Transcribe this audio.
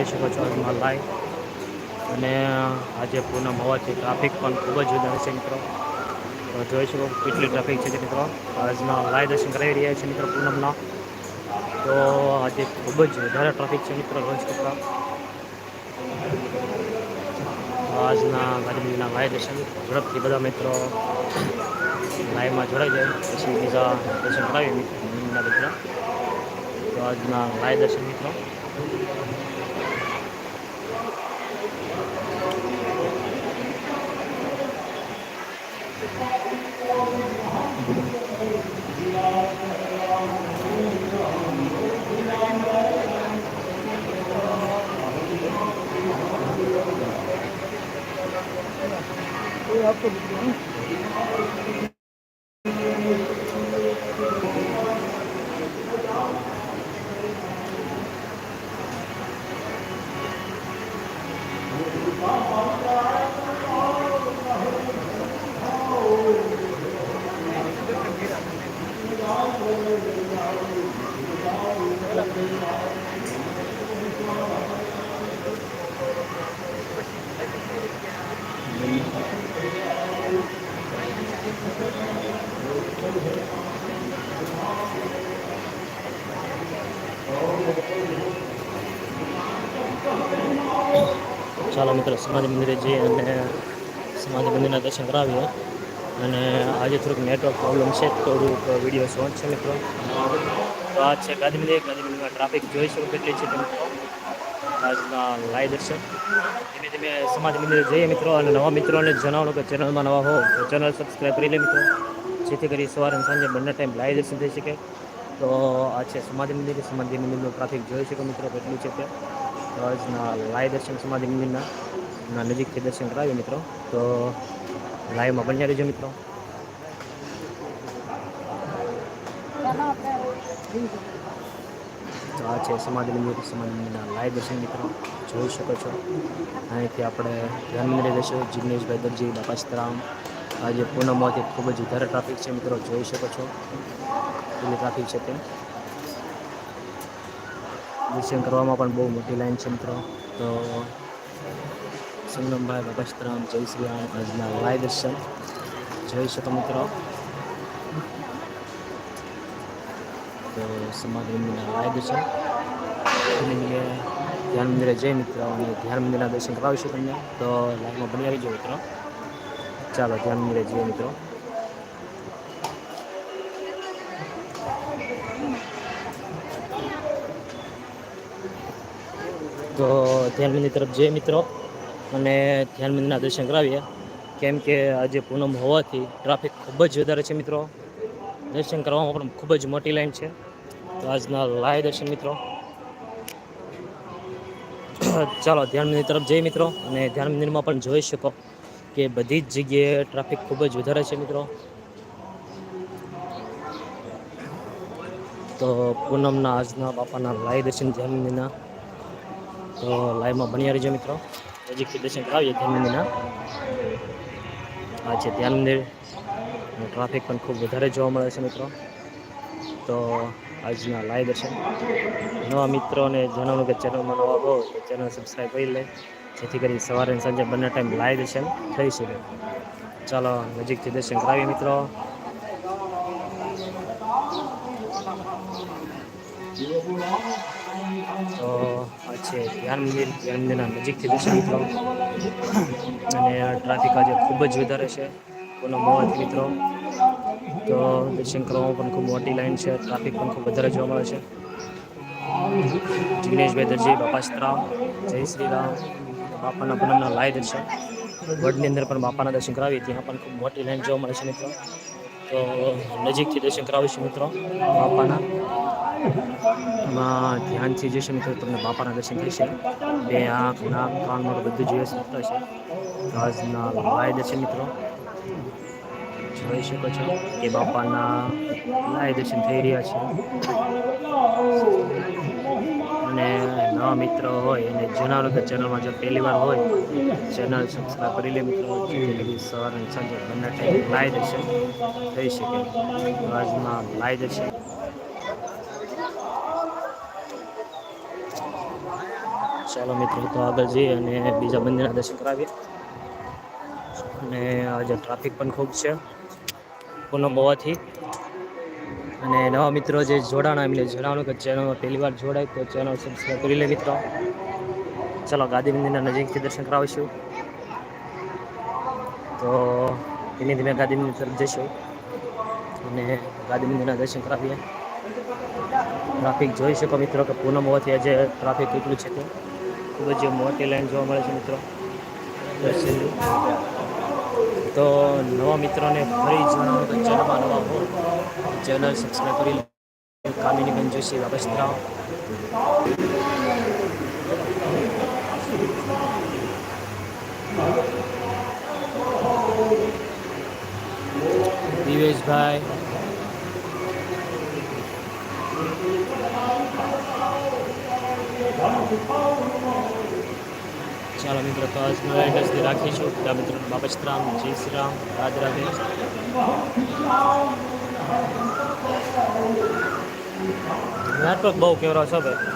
જોઈ શકો છો હાલમાં લાઈવ અને આજે પૂનમ હોવાથી ટ્રાફિક પણ ખૂબ જ વધારે છે મિત્રો. તો જોઈ શકો કેટલી ટ્રાફિક છે મિત્રો. આજના લાઈવ દર્શન કરાવી રહ્યા છે મિત્રો પૂનમના. તો આજે ખૂબ જ વધારે ટ્રાફિક છે મિત્રો રોજ કરતા. આજના ગાંધીજીના લાઈવ દર્શન ઝડપથી બધા મિત્રો લાઈવમાં જોડાઈ જાય. પછી બીજા દર્શન કરાવીએ મિત્રો તો આજના લાઈવ દર્શન મિત્રો. आपको ચાલો મિત્રો, સમાધિ મંદિરે જઈએ અને સમાધિ મંદિરના દર્શન કરાવીએ. અને આજે થોડુંક નેટવર્ક પ્રોબ્લેમ છે, થોડુંક વીડિયો શોર્ટ છે મિત્રો. તો આ છે ગાંધી મંદિર ગાંધી મંદિરમાં ટ્રાફિક જોઈ શકો કેટલી છે તમે. આજના લાઈવ દર્શન ધીમે ધીમે સમાજ મંદિરે જઈએ મિત્રો અને નવા મિત્રોને જણાવવાનું કે ચેનલમાં નવા હો તો ચેનલ સબસ્ક્રાઈબ કરી લે મિત્રો. જેથી કરી સવારે અને સાંજે બંને ટાઈમ લાઈવ દર્શન થઈ શકે. તો આ છે સમાધિ મંદિર. સમાધિ મંદિરનું ટ્રાફિક જોઈ શકો મિત્રો કેટલું છે તે આજના લાઈવ દર્શન સમાધિ મંદિરના ના નજીકથી દર્શન કરાવીએ મિત્રો. તો લાઈવમાં બન્યા રહેજો મિત્રો. તો આ છે સમાધિ મંદિર. સમાધિ મંદિરના લાઈવ દર્શન મિત્રો, જોઈ શકો છો. અહીંથી આપણે ધ્યાન મંદિરે જઈશું. જિગ્નેશભાઈ દરજી, બાપા સીતારામ. આજે પૂનમમાંથી ખૂબ જ વધારે ટ્રાફિક છે મિત્રો, જોઈ શકો છો. કેટલી ટ્રાફિક છે તે. દર્શન કરવામાં પણ બહુ મોટી લાઈન છે મિત્રો. તો સંગમભાઈ, બાપા સીતારામ, જય શ્રી રામ. આજના લાઈવ દર્શન. જોઈ શકો મિત્રો. તો સમાધિ મંદિરના છે. ધ્યાન મંદિરે જઈ મિત્રો, અને ધ્યાન મંદિરના દર્શન કરાવીશું તમને. તો લાઈવમાં બની આવી જાઓ મિત્રો. ચાલો, ધ્યાન મંદિરે જઈએ મિત્રો. તો ધ્યાન મંદિર તરફ જઈએ મિત્રો, અને ધ્યાન મંદિરના દર્શન કરાવીએ. કેમ કે આજે પૂનમ હોવાથી ટ્રાફિક ખૂબ જ વધારે છે મિત્રો. દર્શન કરવામાં પણ ખૂબ જ મોટી લાઈન છે. તો આજના લાય દર્શન મિત્રો. ચાલો ધ્યાન મંદિર તરફ જઈએ મિત્રો અને ધ્યાન મંદિરમાં પણ જોઈ શકો કે બધી જ જગ્યાએ ટ્રાફિક ખૂબ જ વધારે છે મિત્રો. તો પૂનમના આજના બાપાના લાય દર્શન ધ્યાન મંદિરના તો લાઈવમાં બન્યા રહીજો મિત્રો. નજીકથી દર્શન કરાવીએ ધ્યાન મંદિરના આ છે ધ્યાન મંદિર ટ્રાફિક પણ ખૂબ વધારે જોવા મળે છે મિત્રો. તો આજના લાઈવ દર્શન. નવા મિત્રોને જણાવવાનું કે ચેનલમાં નવા હો તો ચેનલ સબસ્ક્રાઈબ કરી લે. જેથી કરી સવારે અને સાંજે બંને ટાઈમ લાઈવ દર્શન થઈ શકે. ચાલો, નજીકથી દર્શન કરાવીએ મિત્રો. તો આ છે ધ્યાન મંદિર. ધ્યાન મંદિરના નજીકથી દર્શન મિત્રો. અને ટ્રાફિક આજે ખૂબ જ વધારે છે. કોનો હોવાથી મિત્રો. તો દર્શન કરવામાં પણ ખૂબ મોટી લાઈન છે. ટ્રાફિક પણ ખૂબ વધારે જોવા મળે છે. જિગ્નેશભાઈ દરજી, બાપા સીતરામ જય શ્રી રામ બાપાના પૂનમના લાય દર્શન. વડની અંદર પણ બાપાના દર્શન કરાવીએ. ત્યાં પણ ખૂબ મોટી લાઈન જોવા મળે છે, મિત્રો. તો નજીકથી દર્શન કરાવીશું, મિત્રો, બાપાના. એમાં ધ્યાનથી જશે મિત્રો, તમને બાપાના દર્શન થશે. બે આંખ, નાક, કાન, મોઢું બધું જોઈએ છે મિત્રો આજના લાય દર્શન, મિત્રો. જોઈ શકો છો કે બાપાના લાય દર્શન થઈ રહ્યા છે. અને નવા મિત્રો હોય અને જૂના લોકો ચેનલમાં જો પહેલી વાર હોય, ચેનલ સબસ્ક્રાઈબ કરી લે મિત્રો સવાર અને સાંજે બંને ટાઈમ લાય દર્શન થઈ શકે. તો આજના લાય દર્શન. ચાલો મિત્રો, તો આગળ જઈએ અને બીજા મંદિરના દર્શન કરાવીએ. અને આજે ટ્રાફિક પણ ખૂબ છે. પૂનમ હોવાથી અને નવા મિત્રો જે જોડાણા એમને જણાવવાનું કે ચેનલમાં પહેલી વાર જોડાય તો ચેનલ સબસ્ક્રાઈબ કરી લે મિત્રો. ચલો ગાંધી મંદિરના નજીકથી દર્શન કરાવીશું. તો ધીમે ધીમે ગાંધી મંદિર તરફ જઈશું. અને ગાંધી મંદિરના દર્શન કરાવીએ. ટ્રાફિક જોઈ શકો મિત્રો કે પૂનમ હોવાથી આજે ટ્રાફિક કેટલું છે તે. ખૂબ જ મોટી લાઈન જોવા મળે છે મિત્રો. દર્શનની તો નવા મિત્રોને ફરી જણાવું તો ચેનલમાં નવા હો. ચેનલ સબસ્ક્રાઈબ કરી લો. કામિની બેન જોશી વાપસરાવ દિવેશભાઈ. ચાલો મિત્રો, તો આજનો એડ્રેસ રાખીશું. બધા મિત્રો બાપસ્તરામ જય શ્રી રામ, રાધે રાધે. નેટવર્ક બહુ કેવરો છે ભાઈ.